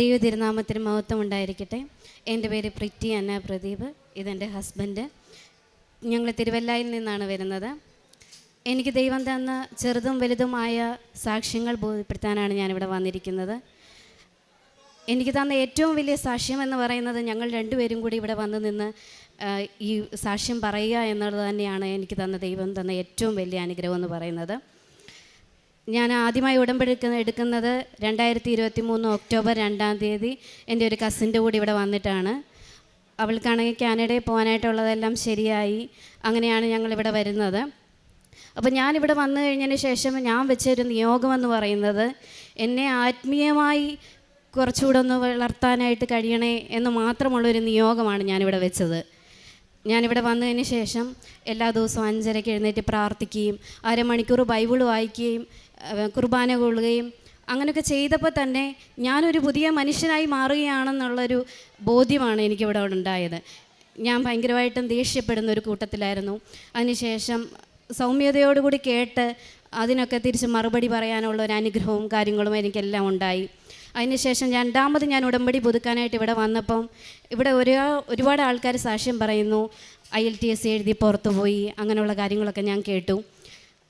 ദൈവ തിരുനാമത്തിന് മഹത്വം ഉണ്ടായിരിക്കട്ടെ എന്റെ പേര് പ്രിറ്റി അന്ന പ്രദീപ്. ഇതെന്റെ ഹസ്ബൻഡ്. ഞങ്ങൾ തിരുവല്ലായിൽ നിന്നാണ് വരുന്നത്. എനിക്ക് ദൈവം തന്ന ചെറുതും വലുതുമായ സാക്ഷ്യങ്ങൾ ബോധ്യപ്പെടുത്താനാണ് ഞാനിവിടെ വന്നിരിക്കുന്നത്. എനിക്ക് തന്ന ഏറ്റവും വലിയ സാക്ഷ്യം എന്ന് പറയുന്നത് ഞങ്ങൾ രണ്ടുപേരും കൂടി ഇവിടെ വന്ന് നിന്ന് ഈ സാക്ഷ്യം പറയുക എന്നുള്ളത് തന്നെയാണ് എനിക്ക് തന്ന ദൈവം തന്ന ഏറ്റവും വലിയ അനുഗ്രഹം എന്ന് പറയുന്നത്. ഞാൻ ആദ്യമായി ഉടമ്പെടുക്കുന്ന എടുക്കുന്നത് രണ്ടായിരത്തി ഇരുപത്തി മൂന്ന് ഒക്ടോബർ രണ്ടാം തീയതി എന്റെ ഒരു കസിന്റെ കൂടി ഇവിടെ വന്നിട്ടാണ്. അവൾക്കാണെങ്കിൽ കാനഡയിൽ പോകാനായിട്ടുള്ളതെല്ലാം ശരിയായി. അങ്ങനെയാണ് ഞങ്ങളിവിടെ വരുന്നത്. അപ്പോൾ ഞാനിവിടെ വന്നു കഴിഞ്ഞതിന് ശേഷം ഞാൻ വെച്ചൊരു നിയോഗമെന്ന് പറയുന്നത് എന്നെ ആത്മീയമായി കുറച്ചുകൂടെ ഒന്ന് വളർത്താനായിട്ട് കഴിയണേ എന്ന് മാത്രമുള്ളൊരു നിയോഗമാണ് ഞാനിവിടെ വെച്ചത്. ഞാനിവിടെ വന്നതിന് ശേഷം എല്ലാ ദിവസവും അഞ്ചരയ്ക്ക് എഴുന്നേറ്റ് പ്രാർത്ഥിക്കുകയും അരമണിക്കൂർ ബൈബിൾ വായിക്കുകയും കുർബാന കൊള്ളുകയും അങ്ങനെയൊക്കെ ചെയ്തപ്പോൾ തന്നെ ഞാനൊരു പുതിയ മനുഷ്യനായി മാറുകയാണെന്നുള്ളൊരു ബോധ്യമാണ് എനിക്കിവിടെ ഉണ്ടായത്. ഞാൻ ഭയങ്കരമായിട്ടും ദേഷ്യപ്പെടുന്ന ഒരു കൂട്ടത്തിലായിരുന്നു. അതിനുശേഷം സൗമ്യതയോടുകൂടി കേട്ട് അതിനൊക്കെ തിരിച്ച് മറുപടി പറയാനുള്ള ഒരു അനുഗ്രഹവും കാര്യങ്ങളും എനിക്കെല്ലാം ഉണ്ടായി. അതിനുശേഷം രണ്ടാമത് ഞാൻ ഉടമ്പടി പുതുക്കാനായിട്ട് ഇവിടെ വന്നപ്പം ഇവിടെ ഒരു ഒരുപാട് ആൾക്കാർ സാക്ഷ്യം പറയുന്നു. ഐ എൽ ടി എസ് എഴുതി പുറത്തു പോയി അങ്ങനെയുള്ള കാര്യങ്ങളൊക്കെ ഞാൻ കേട്ടു.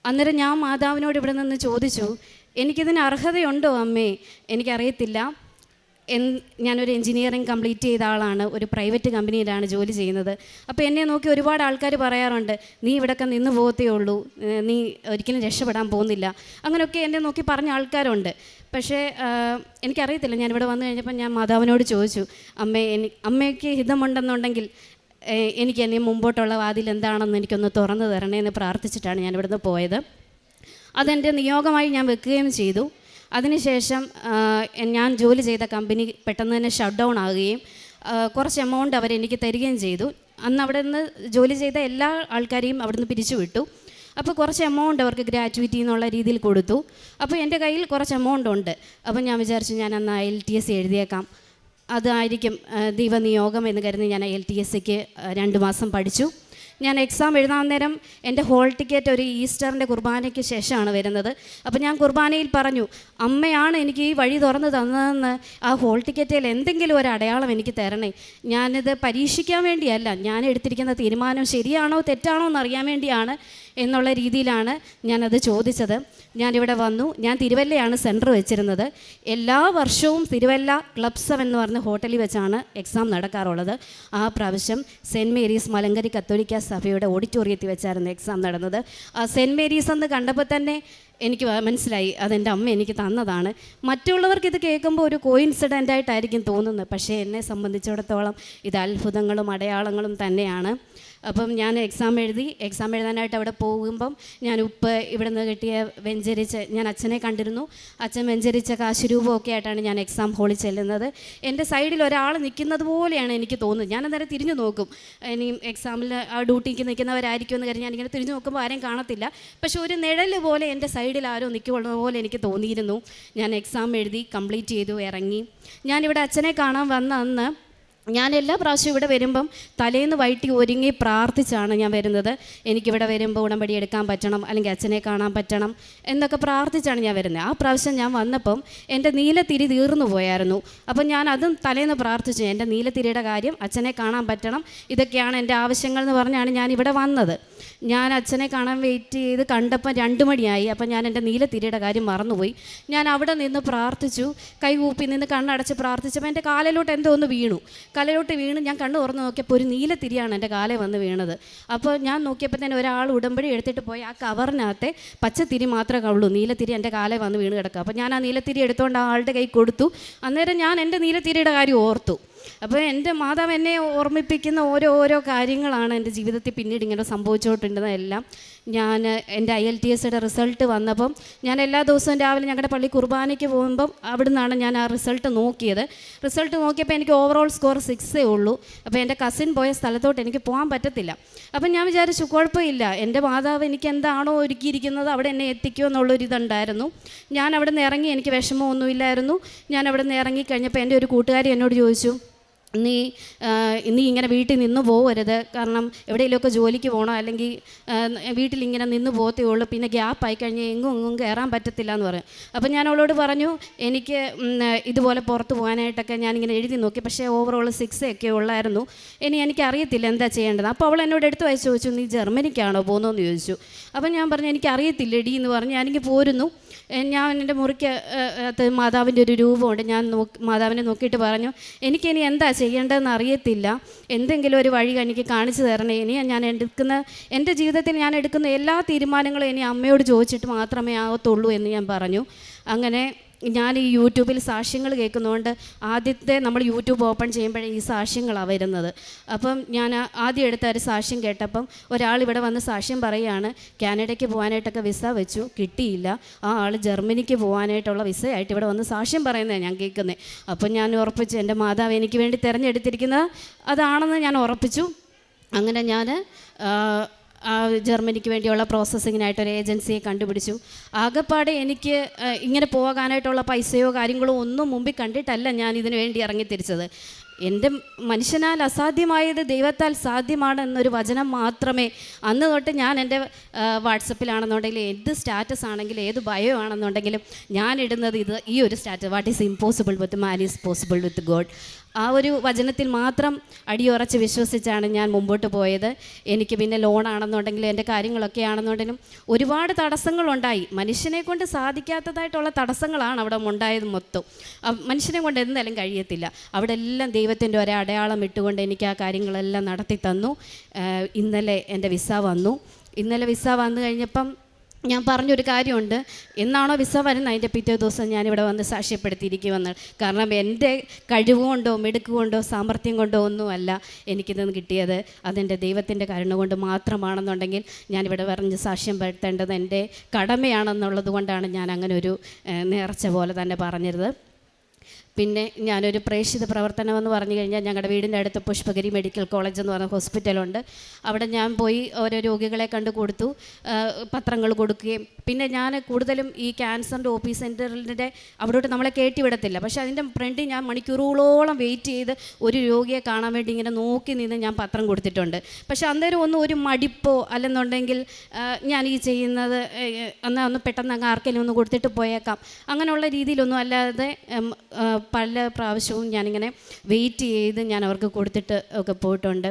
അന്നേരം ഞാൻ മാതാവിനോട് ഇവിടെ നിന്ന് ചോദിച്ചു എനിക്കിതിന് അർഹതയുണ്ടോ അമ്മേ? എനിക്കറിയത്തില്ല. എൻ ഞാനൊരു എൻജിനീയറിങ് കംപ്ലീറ്റ് ചെയ്ത ആളാണ്. ഒരു പ്രൈവറ്റ് കമ്പനിയിലാണ് ജോലി ചെയ്യുന്നത്. അപ്പോൾ എന്നെ നോക്കി ഒരുപാട് ആൾക്കാർ പറയാറുണ്ട് നീ ഇവിടെയൊക്കെ നിന്ന് പോകത്തേ ഉള്ളൂ. നീ ഒരിക്കലും രക്ഷപ്പെടാൻ പോകുന്നില്ല. അങ്ങനെയൊക്കെ എന്നെ നോക്കി പറഞ്ഞ ആൾക്കാരുണ്ട്. പക്ഷേ എനിക്കറിയത്തില്ല. ഞാനിവിടെ വന്നു കഴിഞ്ഞപ്പോൾ ഞാൻ മാതാവിനോട് ചോദിച്ചു അമ്മേ എനി അമ്മയ്ക്ക് ഹിതമുണ്ടെന്നുണ്ടെങ്കിൽ എനിക്ക് എന്നെ മുമ്പോട്ടുള്ള വാതിൽ എന്താണെന്ന് എനിക്കൊന്ന് തുറന്നു തരണേ എന്ന് പ്രാർത്ഥിച്ചിട്ടാണ് ഞാൻ ഇവിടുന്ന് പോയത്. അതെന്റെ നിയോഗമായി ഞാൻ വെക്കുകയും ചെയ്തു. അതിനുശേഷം ഞാൻ ജോലി ചെയ്ത കമ്പനി പെട്ടെന്ന് തന്നെ ഷട്ട് ഡൗൺ ആകുകയും കുറച്ച് എമൗണ്ട് അവരെനിക്ക് തരികയും ചെയ്തു. അന്ന് അവിടെ നിന്ന് ജോലി ചെയ്ത എല്ലാ ആൾക്കാരെയും അവിടുന്ന് പിരിച്ചുവിട്ടു പിരിച്ചു വിട്ടു. അപ്പോൾ കുറച്ച് എമൗണ്ട് അവർക്ക് ഗ്രാറ്റുവിറ്റി എന്നുള്ള രീതിയിൽ കൊടുത്തു. അപ്പോൾ എന്റെ കയ്യിൽ കുറച്ച് എമൗണ്ട് ഉണ്ട്. അപ്പോൾ ഞാൻ വിചാരിച്ചു ഞാൻ അന്ന് എൽ ടി എസ് എഴുതിയേക്കാം. അതായിരിക്കും ദൈവനിയോഗം എന്ന് കരുതി ഞാൻ എൽ ടി എസ് സിക്ക് രണ്ട് മാസം പഠിച്ചു. ഞാൻ എക്സാം എഴുതാൻ നേരം എന്റെ ഹോൾ ടിക്കറ്റ് ഒരു ഈസ്റ്ററിന്റെ കുർബാനയ്ക്ക് ശേഷമാണ് വരുന്നത്. അപ്പോൾ ഞാൻ കുർബാനയിൽ പറഞ്ഞു അമ്മയാണ് എനിക്ക് ഈ വഴി തുറന്ന് തന്നതെന്ന് ആ ഹോൾ ടിക്കറ്റിൽ എന്തെങ്കിലും ഒരു അടയാളം എനിക്ക് തരണേ. ഞാനിത് പരീക്ഷിക്കാൻ വേണ്ടിയല്ല ഞാൻ എടുത്തിരിക്കുന്ന തീരുമാനം ശരിയാണോ തെറ്റാണോ എന്ന് അറിയാൻ വേണ്ടിയാണ് എന്നുള്ള രീതിയിലാണ് ഞാനത് ചോദിച്ചത്. ഞാനിവിടെ വന്നു. ഞാൻ തിരുവല്ലയാണ് സെന്റർ വെച്ചിരുന്നത്. എല്ലാ വർഷവും തിരുവല്ല ക്ലബ് സെവൻ എന്ന് പറഞ്ഞ ഹോട്ടലിൽ വെച്ചാണ് എക്സാം നടക്കാറുള്ളത്. ആ പ്രാവശ്യം സെന്റ് മേരീസ് മലങ്കരി കത്തോലിക്ക സഭയുടെ ഓഡിറ്റോറിയത്തിൽ വെച്ചായിരുന്നു എക്സാം നടന്നത്. ആ സെന്റ് മേരീസ് എന്ന് കണ്ടപ്പോൾ തന്നെ എനിക്ക് മനസ്സിലായി. അതെന്റെ അമ്മ എനിക്ക് തന്നതാണ്. മറ്റുള്ളവർക്ക് ഇത് കേൾക്കുമ്പോൾ ഒരു കോയിൻസിഡന്റ് ആയിട്ടായിരിക്കും തോന്നുന്നത്. പക്ഷേ എന്നെ സംബന്ധിച്ചിടത്തോളം ഇത് അത്ഭുതങ്ങളും അടയാളങ്ങളും തന്നെയാണ്. അപ്പം ഞാൻ എക്സാം എഴുതി എക്സാം എഴുതാനായിട്ട് അവിടെ പോകുമ്പം ഞാൻ ഉപ്പ് ഇവിടെ നിന്ന് കിട്ടിയ വെഞ്ചരിച്ച് ഞാൻ അച്ഛനെ കണ്ടിരുന്നു. അച്ഛൻ വെഞ്ചരിച്ച കാശുരൂപമൊക്കെ ആയിട്ടാണ് ഞാൻ എക്സാം ഹോളിൽ ചെല്ലുന്നത്. എന്റെ സൈഡിൽ ഒരാൾ നിൽക്കുന്നത് പോലെയാണ് എനിക്ക് തോന്നുന്നത്. ഞാൻ അന്നേരം തിരിഞ്ഞു നോക്കും. ഇനി എക്സാമിൽ ആ ഡ്യൂട്ടിക്ക് നിൽക്കുന്നവരായിരിക്കും എന്ന് കരുതി ഞാനിങ്ങനെ തിരിഞ്ഞു നോക്കുമ്പോൾ ആരെയും കാണത്തില്ല. പക്ഷേ ഒരു നിഴൽ പോലെ എന്റെ സൈഡിൽ ആരോ നിൽക്കുന്ന പോലെ എനിക്ക് തോന്നിയിരുന്നു. ഞാൻ എക്സാം എഴുതി കംപ്ലീറ്റ് ചെയ്തു ഇറങ്ങി. ഞാനിവിടെ അച്ഛനെ കാണാൻ വന്ന അന്ന് ഞാൻ എല്ലാ പ്രാവശ്യവും ഇവിടെ വരുമ്പം തലേന്ന് വൈകിട്ട് ഒരുങ്ങി പ്രാർത്ഥിച്ചാണ് ഞാൻ വരുന്നത്. എനിക്കിവിടെ വരുമ്പോൾ ഉടമ്പടി എടുക്കാൻ പറ്റണം അല്ലെങ്കിൽ അച്ഛനെ കാണാൻ പറ്റണം എന്നൊക്കെ പ്രാർത്ഥിച്ചാണ് ഞാൻ വരുന്നത്. ആ പ്രാവശ്യം ഞാൻ വന്നപ്പം എന്റെ നീലത്തിരി തീർന്നു പോയായിരുന്നു. അപ്പം ഞാൻ അതും തലേന്ന് പ്രാർത്ഥിച്ചു. എന്റെ നീലത്തിരിയുടെ കാര്യം അച്ഛനെ കാണാൻ പറ്റണം ഇതൊക്കെയാണ് എന്റെ ആവശ്യങ്ങൾ എന്ന് പറഞ്ഞാണ് ഞാൻ ഇവിടെ വന്നത്. ഞാൻ അച്ഛനെ കാണാൻ വെയിറ്റ് ചെയ്ത് കണ്ടപ്പം രണ്ട് മണിയായി. അപ്പം ഞാൻ എന്റെ നീലത്തിരിയുടെ കാര്യം മറന്നുപോയി. ഞാൻ അവിടെ നിന്ന് പ്രാർത്ഥിച്ചു. കൈകൂപ്പി നിന്ന് കണ്ണടച്ച് പ്രാർത്ഥിച്ചപ്പോൾ എന്റെ കാലിലോട്ട് എന്തോ ഒന്ന് വീണു. കാലിലോട്ട് വീണ് ഞാൻ കണ്ണു തുറന്ന് നോക്കിയപ്പോൾ ഒരു നീല തിരിയാണ് എന്റെ കാലേ വന്ന് വീണത്. അപ്പോൾ ഞാൻ നോക്കിയപ്പോൾ തന്നെ ഒരാൾ ഉടമ്പടി എടുത്തിട്ട് പോയി. ആ കവറിനകത്തെ പച്ചത്തിരി മാത്രമേ ഉള്ളൂ നീലത്തിരി എന്റെ കാലേ വന്ന് വീണ് കിടക്കുക. അപ്പോൾ ഞാൻ ആ നീലത്തിരി എടുത്തുകൊണ്ട് ആ ആളുടെ കൈ കൊടുത്തു. അന്നേരം ഞാൻ എന്റെ നീലത്തിരിയുടെ കാര്യം ഓർത്തു. അപ്പോൾ എന്റെ മാതാവ് എന്നെ ഓർമ്മിപ്പിക്കുന്ന ഓരോ ഓരോ കാര്യങ്ങളാണ് എന്റെ ജീവിതത്തിൽ പിന്നീട് ഇങ്ങനെ സംഭവിച്ചുകൊണ്ടിരുന്നതെല്ലാം ഞാൻ എന്റെ ഐ എൽ ടി എസിയുടെ റിസൾട്ട് വന്നപ്പം ഞാൻ എല്ലാ ദിവസവും രാവിലെ ഞങ്ങളുടെ പള്ളി കുർബാനയ്ക്ക് പോകുമ്പം അവിടെ നിന്നാണ് ഞാൻ ആ റിസൾട്ട് നോക്കിയത്. റിസൾട്ട് നോക്കിയപ്പോൾ എനിക്ക് ഓവറോൾ സ്കോർ സിക്സേ ഉള്ളൂ. അപ്പോൾ എന്റെ കസിൻ പോയ സ്ഥലത്തോട്ട് എനിക്ക് പോകാൻ പറ്റത്തില്ല. അപ്പം ഞാൻ വിചാരിച്ചു കുഴപ്പമില്ല. എന്റെ മാതാവ് എനിക്ക് എന്താണോ ഒരുക്കിയിരിക്കുന്നത് അവിടെ എന്നെ എത്തിക്കുമോ എന്നുള്ളൊരിതുണ്ടായിരുന്നു ഞാൻ അവിടെ നിന്ന് ഇറങ്ങി എനിക്ക് വിഷമമൊന്നുമില്ലായിരുന്നു. ഞാൻ അവിടെ നിന്ന് ഇറങ്ങി കഴിഞ്ഞപ്പോൾ എന്റെ ഒരു കൂട്ടുകാരി എന്നോട് ചോദിച്ചു നീ നീ ഇങ്ങനെ വീട്ടിൽ നിന്ന് പോകരുത് കാരണം എവിടെയെങ്കിലുമൊക്കെ ജോലിക്ക് പോകണോ അല്ലെങ്കിൽ വീട്ടിൽ ഇങ്ങനെ നിന്ന് പോകത്തേ ഉള്ളൂ. പിന്നെ ഗ്യാപ്പ് ആയി കഴിഞ്ഞാൽ എങ്ങും എങ്ങും കയറാൻ പറ്റത്തില്ല എന്ന് പറയും. അപ്പോൾ ഞാൻ അവളോട് പറഞ്ഞു എനിക്ക് ഇതുപോലെ പുറത്ത് പോകാനായിട്ടൊക്കെ ഞാനിങ്ങനെ എഴുതി നോക്കി. പക്ഷേ ഓവറോൾ സിക്സ് ഒക്കെ ഉള്ളായിരുന്നു. ഇനി എനിക്കറിയത്തില്ല എന്താ ചെയ്യേണ്ടത്. അപ്പോൾ അവൾ എന്നോട് എടുത്ത് വായിച്ച് ചോദിച്ചു നീ ജർമ്മനിക്കാണോ പോകുന്നതെന്ന്? ചോദിച്ചു. അപ്പോൾ ഞാൻ പറഞ്ഞു എനിക്കറിയത്തില്ല ഇടി എന്ന് പറഞ്ഞ് ഞാനെങ്കിൽ പോരുന്നു. ഞാൻ എന്റെ മുറിക്ക് അത് മാതാവിന്റെ ഒരു രൂപമുണ്ട്. ഞാൻ നോക്കി മാതാവിനെ നോക്കിയിട്ട് പറഞ്ഞു എനിക്കിനി എന്താ ചെയ്യേണ്ടതെന്ന് അറിയത്തില്ല. എന്തെങ്കിലും ഒരു വഴി എനിക്ക് കാണിച്ചു തരണേ. ഇനി ഞാൻ എടുക്കുന്ന എന്റെ ജീവിതത്തിൽ ഞാൻ എടുക്കുന്ന എല്ലാ തീരുമാനങ്ങളും ഇനി അമ്മയോട് ചോദിച്ചിട്ട് മാത്രമേ ആകത്തുള്ളൂ എന്ന് ഞാൻ പറഞ്ഞു. അങ്ങനെ ഞാൻ ഈ യൂട്യൂബിൽ സാക്ഷ്യങ്ങൾ കേൾക്കുന്നതുകൊണ്ട് ആദ്യത്തെ നമ്മൾ യൂട്യൂബ് ഓപ്പൺ ചെയ്യുമ്പോഴേ ഈ സാക്ഷ്യങ്ങളാണ് വരുന്നത്. അപ്പം ഞാൻ ആദ്യം എടുത്ത ഒരു സാക്ഷ്യം കേട്ടപ്പം ഒരാൾ ഇവിടെ വന്ന് സാക്ഷ്യം പറയുകയാണ് കാനഡയ്ക്ക് പോകാനായിട്ടൊക്കെ വിസ വെച്ചു കിട്ടിയില്ല. ആ ആൾ ജർമ്മനിക്ക് പോകാനായിട്ടുള്ള വിസയായിട്ട് ഇവിടെ വന്ന് സാക്ഷ്യം പറയുന്നത് ഞാൻ കേൾക്കുന്നത് അപ്പം ഞാൻ ഉറപ്പിച്ചു എന്റെ മാതാവ് എനിക്ക് വേണ്ടി തിരഞ്ഞെടുത്തിരിക്കുന്നത് അതാണെന്ന് ഞാൻ ഉറപ്പിച്ചു. അങ്ങനെ ഞാൻ ജർമ്മനിക്ക് വേണ്ടിയുള്ള പ്രോസസ്സിങ്ങിനായിട്ട് ഒരു ഏജൻസിയെ കണ്ടുപിടിച്ചു. ആകെപ്പാടെ എനിക്ക് ഇങ്ങനെ പോകാനായിട്ടുള്ള പൈസയോ കാര്യങ്ങളോ ഒന്നും മുമ്പിൽ കണ്ടിട്ടല്ല ഞാൻ ഇതിനു വേണ്ടി ഇറങ്ങിത്തിരിച്ചത് എന്റെ മനുഷ്യനാൽ അസാധ്യമായത് ദൈവത്താൽ സാധ്യമാണ് എന്നൊരു വചനം മാത്രമേ അന്ന് തൊട്ട് ഞാൻ എന്റെ വാട്സപ്പിലാണെന്നുണ്ടെങ്കിലും എന്ത് സ്റ്റാറ്റസ് ആണെങ്കിലും ഏത് ബയോ ആണെന്നുണ്ടെങ്കിലും ഞാൻ ഇടുന്നത് ഇത് ഈ ഒരു status what is impossible with man is possible with God ആ ഒരു വചനത്തിൽ മാത്രം അടിയുറച്ച് വിശ്വസിച്ചാണ് ഞാൻ മുമ്പോട്ട് പോയത്. എനിക്ക് പിന്നെ ലോണാണെന്നുണ്ടെങ്കിലും എന്റെ കാര്യങ്ങളൊക്കെ ആണെന്നുണ്ടെങ്കിലും ഒരുപാട് തടസ്സങ്ങളുണ്ടായി. മനുഷ്യനെ കൊണ്ട് സാധിക്കാത്തതായിട്ടുള്ള തടസ്സങ്ങളാണ് അവിടെ ഉണ്ടായത് മൊത്തം. മനുഷ്യനെ കൊണ്ട് എന്തായാലും കഴിയത്തില്ല. അവിടെ എല്ലാം ദൈവത്തിന്റെ ഒരു അടയാളം ഇട്ടുകൊണ്ട് എനിക്ക് ആ കാര്യങ്ങളെല്ലാം നടത്തി തന്നു ഇന്നലെ എന്റെ വിസ വന്നു. ഇന്നലെ വിസ വന്നു കഴിഞ്ഞപ്പം ഞാൻ പറഞ്ഞൊരു കാര്യമുണ്ട്. എന്നാണോ വിസ വരുന്നത്? അതിന്റെ പിറ്റേ ദിവസം ഞാനിവിടെ വന്ന് സാക്ഷ്യപ്പെടുത്തിയിരിക്കുമെന്ന്. കാരണം എന്റെ കഴിവുകൊണ്ടോ മെടുക്കുകൊണ്ടോ മിടുക്ക് കൊണ്ടോ സാമർഥ്യം കൊണ്ടോ ഒന്നുമല്ല എനിക്കിതെന്ന് കിട്ടിയത്. അതെന്റെ ദൈവത്തിന്റെ കരുണ കൊണ്ട് മാത്രമാണെന്നുണ്ടെങ്കിൽ ഞാനിവിടെ പറഞ്ഞ് സാക്ഷ്യം പെടുത്തേണ്ടത് എന്റെ കടമയാണെന്നുള്ളത് കൊണ്ടാണ് ഞാൻ അങ്ങനെ ഒരു നേർച്ച പോലെ തന്നെ പറഞ്ഞത് പിന്നെ ഞാനൊരു പ്രേക്ഷിത പ്രവർത്തനം എന്ന് പറഞ്ഞു കഴിഞ്ഞാൽ ഞങ്ങളുടെ വീടിന്റെ അടുത്ത് പുഷ്പഗിരി മെഡിക്കൽ കോളേജ് എന്ന് പറഞ്ഞ ഹോസ്പിറ്റലുണ്ട്. അവിടെ ഞാൻ പോയി ഓരോ രോഗികളെ കണ്ടു കൊടുത്തു. പത്രങ്ങൾ കൊടുക്കുകയും. പിന്നെ ഞാൻ കൂടുതലും ഈ ക്യാൻസറിന്റെ ഒ പി സെന്ററിന്റെ അവിടോട്ട് നമ്മളെ കയറ്റി വിടത്തില്ല. പക്ഷേ അതിന്റെ ഫ്രണ്ടിൽ ഞാൻ മണിക്കൂറുകളോളം വെയിറ്റ് ചെയ്ത് ഒരു രോഗിയെ കാണാൻ വേണ്ടി ഇങ്ങനെ നോക്കി നിന്ന് ഞാൻ പത്രം കൊടുത്തിട്ടുണ്ട്. പക്ഷേ അന്നേരം ഒന്നും ഒരു മടിപ്പോ അല്ലെന്നുണ്ടെങ്കിൽ ഞാൻ ഈ ചെയ്യുന്നത് എന്നാൽ ഒന്ന് പെട്ടെന്ന് അങ്ങ് ആർക്കെങ്കിലും ഒന്ന് കൊടുത്തിട്ട് പോയേക്കാം. അങ്ങനെയുള്ള രീതിയിലൊന്നും അല്ലാതെ പല പ്രാവശ്യവും ഞാനിങ്ങനെ വെയിറ്റ് ചെയ്ത് ഞാൻ അവർക്ക് കൊടുത്തിട്ട് ഒക്കെ പോയിട്ടുണ്ട്.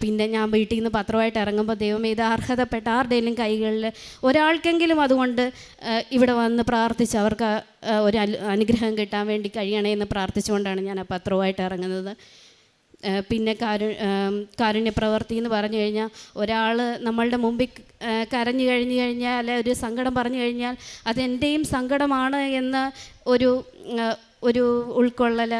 പിന്നെ ഞാൻ വീട്ടിൽ നിന്ന് പത്രമായിട്ട് ഇറങ്ങുമ്പോൾ ദൈവമേ ഇത് അർഹതപ്പെട്ട ആരുടെയും കൈകളിൽ ഒരാൾക്കെങ്കിലും അതുകൊണ്ട് ഇവിടെ വന്ന് പ്രാർത്ഥിച്ച് അവർക്ക് ഒരു അനുഗ്രഹം കിട്ടാൻ വേണ്ടി കഴിയണേ എന്ന് പ്രാർത്ഥിച്ചുകൊണ്ടാണ് ഞാൻ ആ പത്രമായിട്ട് ഇറങ്ങുന്നത്. പിന്നെ കാരു കാരുണ്യപ്രവർത്തി എന്ന് പറഞ്ഞു കഴിഞ്ഞാൽ ഒരാൾ നമ്മളുടെ മുമ്പിൽ കരഞ്ഞു കഴിഞ്ഞു കഴിഞ്ഞാൽ അല്ലെ ഒരു സങ്കടം പറഞ്ഞു കഴിഞ്ഞാൽ അതെന്റെയും സങ്കടമാണ് എന്ന് ഒരു ഒരു ഉൾക്കൊള്ളൽ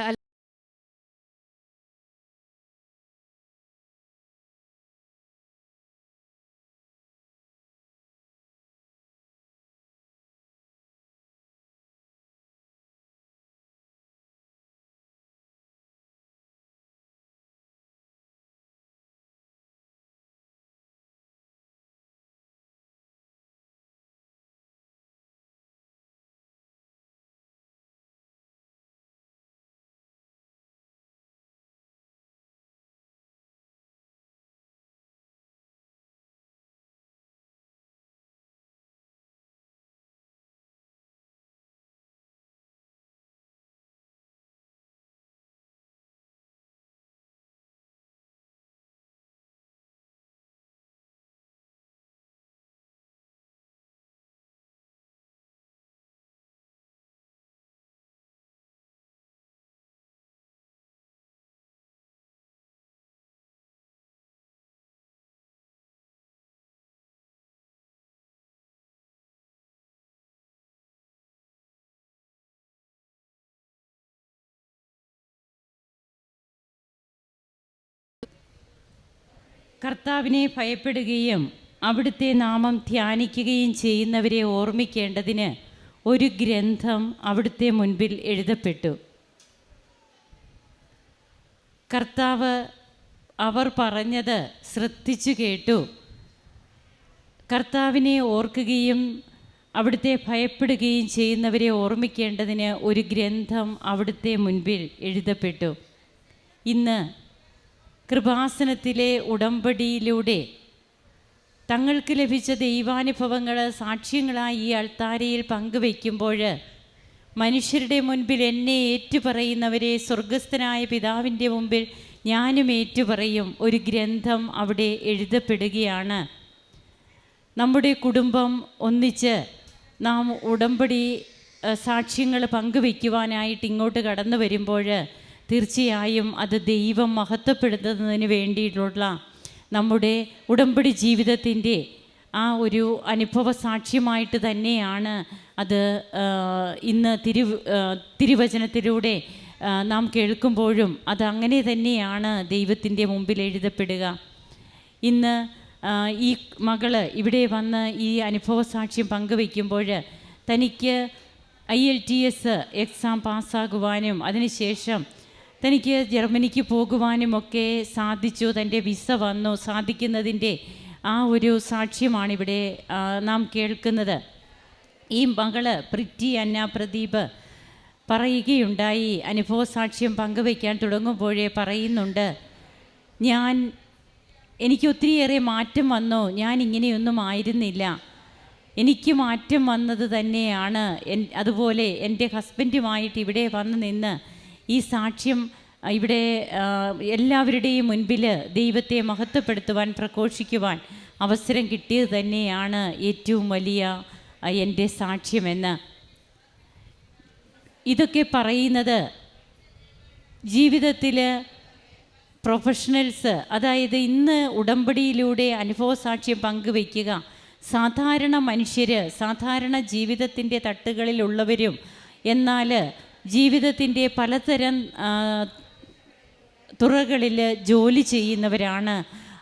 കർത്താവിനെ ഭയപ്പെടുകയും അവിടുത്തെ നാമം ധ്യാനിക്കുകയും ചെയ്യുന്നവരെ ഓർമ്മിക്കേണ്ടതിന് ഒരു ഗ്രന്ഥം അവിടുത്തെ മുൻപിൽ എഴുതപ്പെട്ടു. കർത്താവ് അവർ പറഞ്ഞത് ശ്രദ്ധിച്ചു കേട്ടു. കർത്താവിനെ ഓർക്കുകയും അവിടുത്തെ ഭയപ്പെടുകയും ചെയ്യുന്നവരെ ഓർമ്മിക്കേണ്ടതിന് ഒരു ഗ്രന്ഥം അവിടുത്തെ മുൻപിൽ എഴുതപ്പെട്ടു. ഇന്ന് കൃപാസനത്തിലെ ഉടമ്പടിയിലൂടെ തങ്ങൾക്ക് ലഭിച്ച ദൈവാനുഭവങ്ങൾ സാക്ഷ്യങ്ങളായി ഈ അൾത്താരയിൽ പങ്കുവയ്ക്കുമ്പോൾ മനുഷ്യരുടെ മുൻപിൽ എന്നെ ഏറ്റുപറയുന്നവരെ സ്വർഗസ്ഥനായ പിതാവിന്റെ മുമ്പിൽ ഞാനും ഏറ്റുപറയും. ഒരു ഗ്രന്ഥം അവിടെ എഴുതപ്പെടുകയാണ്. നമ്മുടെ കുടുംബം ഒന്നിച്ച് നാം ഉടമ്പടി സാക്ഷ്യങ്ങൾ പങ്കുവയ്ക്കുവാനായിട്ട് ഇങ്ങോട്ട് കടന്നു വരുമ്പോൾ തീർച്ചയായും അത് ദൈവം മഹത്വപ്പെടുത്തുന്നതിന് വേണ്ടിയിട്ടുള്ള നമ്മുടെ ഉടമ്പടി ജീവിതത്തിന്റെ ആ ഒരു അനുഭവ സാക്ഷ്യമായിട്ട് തന്നെയാണ് അത് ഇന്ന് തിരു തിരുവചനത്തിലൂടെ നാം കേൾക്കുമ്പോഴും അത് അങ്ങനെ തന്നെയാണ് ദൈവത്തിന്റെ മുമ്പിൽ എഴുതപ്പെടുക. ഇന്ന് ഈ മകൾ ഇവിടെ വന്ന് ഈ അനുഭവ സാക്ഷ്യം പങ്കുവയ്ക്കുമ്പോൾ തനിക്ക് I L T S exam പാസ്സാകുവാനും അതിനുശേഷം തനിക്ക് ജർമ്മനിക്ക് പോകുവാനുമൊക്കെ സാധിച്ചു. തന്റെ വിസ വന്നു. സാധിക്കുന്നതിന്റെ ആ ഒരു സാക്ഷ്യമാണിവിടെ നാം കേൾക്കുന്നത്. ഈ മകൾ പ്രിറ്റി അന്ന പ്രദീപ് പറയുകയുണ്ടായി. അനുഭവ സാക്ഷ്യം പങ്കുവയ്ക്കാൻ തുടങ്ങുമ്പോഴേ പറയുന്നുണ്ട് ഞാൻ എനിക്ക് ഒത്തിരിയേറെ മാറ്റം വന്നു. ഞാൻ ഇങ്ങനെയൊന്നും ആയിരുന്നില്ല. എനിക്ക് മാറ്റം വന്നത് തന്നെയാണ്. അതുപോലെ എന്റെ ഹസ്ബൻഡുമായിട്ട് ഇവിടെ വന്ന് നിന്ന് ഈ സാക്ഷ്യം ഇവിടെ എല്ലാവരുടെയും മുൻപിൽ ദൈവത്തെ മഹത്വപ്പെടുത്തുവാൻ പ്രഘോഷിക്കുവാൻ അവസരം കിട്ടിയത് തന്നെയാണ് ഏറ്റവും വലിയ എന്റെ സാക്ഷ്യമെന്ന്. ഇതൊക്കെ പറയുന്നത് ജീവിതത്തിൽ പ്രൊഫഷണൽസ് അതായത് ഇന്ന് ഉടമ്പടിയിലൂടെ അനുഭവ സാക്ഷ്യം പങ്കുവയ്ക്കുക സാധാരണ മനുഷ്യർ സാധാരണ ജീവിതത്തിന്റെ തട്ടുകളിലുള്ളവരും എന്നാൽ ജീവിതത്തിന്റെ പലതരം തുറകളിൽ ജോലി ചെയ്യുന്നവരാണ്.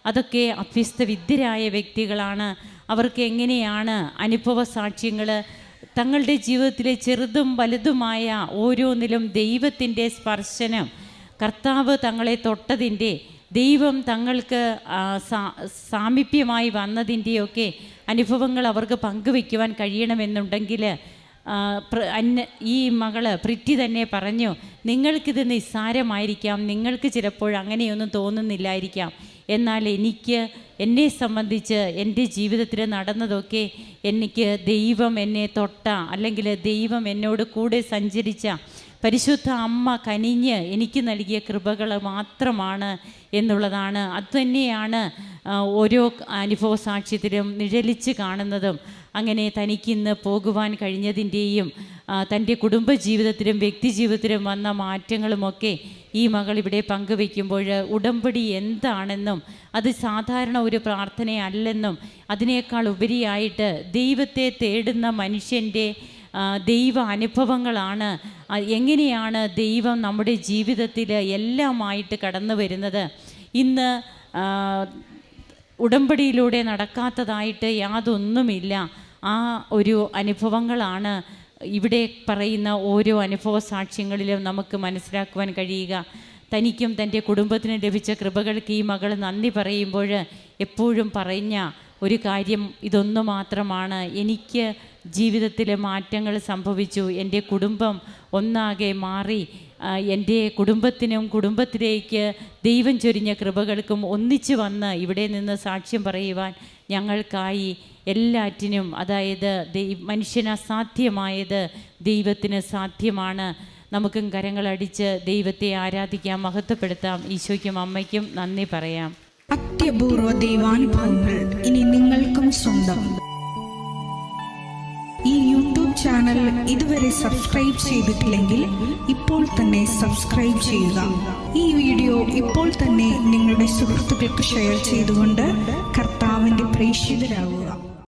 അതൊക്കെ അഭ്യസ്ത വിദ്യരായ വ്യക്തികളാണ്. അവർക്ക് എങ്ങനെയാണ് അനുഭവ സാക്ഷ്യങ്ങൾ തങ്ങളുടെ ജീവിതത്തിലെ ചെറുതും വലുതുമായ ഓരോന്നിലും ദൈവത്തിന്റെ സ്പർശനം കർത്താവ് തങ്ങളെ തൊട്ടതിന്റെ ദൈവം തങ്ങൾക്ക് സാമീപ്യമായി വന്നതിന്റെയൊക്കെ അനുഭവങ്ങൾ അവർക്ക് പങ്കുവയ്ക്കുവാൻ കഴിയണമെന്നുണ്ടെങ്കിൽ അന്ന ഈ മകൾ പ്രിറ്റി തന്നെ പറഞ്ഞു നിങ്ങൾക്കിത് നിസ്സാരമായിരിക്കാം. നിങ്ങൾക്ക് ചിലപ്പോൾ അങ്ങനെയൊന്നും തോന്നുന്നില്ലായിരിക്കാം. എന്നാൽ എനിക്ക് എന്നെ സംബന്ധിച്ച് എന്റെ ജീവിതത്തിൽ നടന്നതൊക്കെ എനിക്ക് ദൈവം എന്നെ തൊട്ട അല്ലെങ്കിൽ ദൈവം എന്നോട് കൂടെ സഞ്ചരിച്ച പരിശുദ്ധ അമ്മ കനിഞ്ഞ് എനിക്ക് നൽകിയ കൃപകൾ മാത്രമാണ് എന്നുള്ളതാണ്. അതുതന്നെയാണ് ഓരോ അനുഭവ സാക്ഷ്യത്തിലും നിഴലിച്ച് കാണുന്നതും. അങ്ങനെ തനിക്കിന്ന് പോകുവാൻ കഴിഞ്ഞതിന്റെയും തന്റെ കുടുംബജീവിതത്തിലും വ്യക്തിജീവിതത്തിലും വന്ന മാറ്റങ്ങളുമൊക്കെ ഈ മകൾ ഇവിടെ പങ്കുവെക്കുമ്പോൾ ഉടമ്പടി എന്താണെന്നും അത് സാധാരണ ഒരു പ്രാർത്ഥനയല്ലെന്നും അതിനേക്കാൾ ഉപരിയായിട്ട് ദൈവത്തെ തേടുന്ന മനുഷ്യന്റെ ദൈവ അനുഭവങ്ങളാണ് എങ്ങനെയാണ് ദൈവം നമ്മുടെ ജീവിതത്തിൽ എല്ലാമായിട്ട് കടന്നു വരുന്നത്. ഇന്ന് ഉടമ്പടിയിലൂടെ നടക്കാത്തതായിട്ട് യാതൊന്നുമില്ല. ആ ഒരു അനുഭവങ്ങളാണ് ഇവിടെ പറയുന്ന ഓരോ അനുഭവ സാക്ഷ്യങ്ങളിലും നമുക്ക് മനസ്സിലാക്കുവാൻ കഴിയുക. തനിക്കും തന്റെ കുടുംബത്തിന് ലഭിച്ച കൃപകൾക്ക് ഈ മകൾ നന്ദി പറയുമ്പോൾ എപ്പോഴും പറഞ്ഞ ഒരു കാര്യം ഇതൊന്നു മാത്രമാണ്. എനിക്ക് ജീവിതത്തിൽ മാറ്റങ്ങൾ സംഭവിച്ചു. എന്റെ കുടുംബം ഒന്നാകെ മാറി. എന്റെ കുടുംബത്തിനും കുടുംബത്തിലേക്ക് ദൈവം ചൊരിഞ്ഞ കൃപകൾക്കും ഒന്നിച്ചു വന്ന് ഇവിടെ നിന്ന് സാക്ഷ്യം പറയുവാൻ ഞങ്ങൾക്കായി എല്ലാറ്റിനും അതായത് മനുഷ്യന് അസാധ്യമായത് ദൈവത്തിന് സാധ്യമാണ്. നമുക്കും കരങ്ങളടിച്ച് ദൈവത്തെ ആരാധിക്കാം മഹത്വപ്പെടുത്താം. ഈശോയ്ക്കും അമ്മയ്ക്കും നന്ദി പറയാം. അത്യപൂർവ ദൈവാനുഭവങ്ങൾ ഇനി നിങ്ങൾക്കും സ്വന്തം. ഈ യൂട്യൂബ് ചാനൽ ഇതുവരെ സബ്സ്ക്രൈബ് ചെയ്തിട്ടില്ലെങ്കിൽ ഇപ്പോൾ തന്നെ സബ്സ്ക്രൈബ് ചെയ്യുക. ഈ വീഡിയോ ഇപ്പോൾ തന്നെ നിങ്ങളുടെ സുഹൃത്തുക്കൾക്ക് ഷെയർ ചെയ്തുകൊണ്ട് കർത്താവിന്റെ പ്രേക്ഷിതരാകുക.